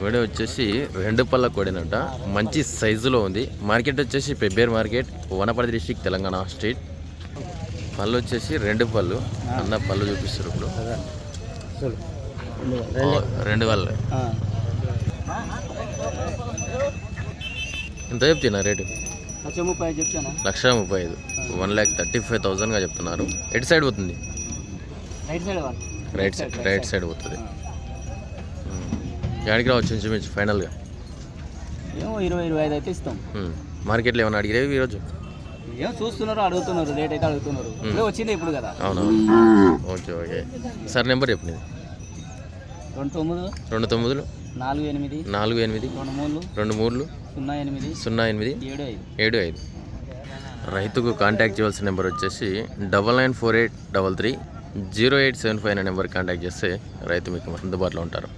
కోడి వచ్చేసి రెండు పళ్ళ కోడినట. మంచి సైజులో ఉంది. మార్కెట్ వచ్చేసి Pebbair market Wanaparthy district Telangana state పళ్ళు వచ్చేసి రెండు పళ్ళు. అన్న పళ్ళు చూపిస్తారు ఇప్పుడు. రెండు పళ్ళు. ఎంత చెప్తున్నా రేటు? లక్ష ముప్పై ఐదు వన్ ల్యాక్ థర్టీ ఫైవ్ థౌజండ్గా చెప్తున్నారు. ఎటు సైడ్ పోతుంది? Right side right side right side పోతుంది. ఎక్కడికి రావచ్చు ఇంచుమించు ఫైనల్గా ఏమో ఇరవై ఇరవై ఐదు అయితే ఇస్తాం. మార్కెట్లో ఏమైనా అడిగిరేవి ఈరోజు ఏమో చూస్తున్నారు అడుగుతున్నారు రేట్ అయితే అడుగుతున్నారు. ఇప్పుడే వచ్చింది ఇప్పుడు కదా. అవునవును ఓకే ఓకే సార్ నెంబర్ చెప్పండి రెండు తొమ్మిది రెండు తొమ్మిదిలు. నాలుగు ఎనిమిది నాలుగు ఎనిమిది. రెండు మూడు రెండు మూడులు. సున్నా ఎనిమిది సున్నా ఎనిమిది. ఏడు ఐదు. ఏడు ఐదు. రైతుకు కాంటాక్ట్ చేయవలసిన నెంబర్ వచ్చేసి double nine four eight double three zero eight seven five అనే నెంబర్ కాంటాక్ట్ చేస్తే రైతు మీకు అందుబాటులో ఉంటారు.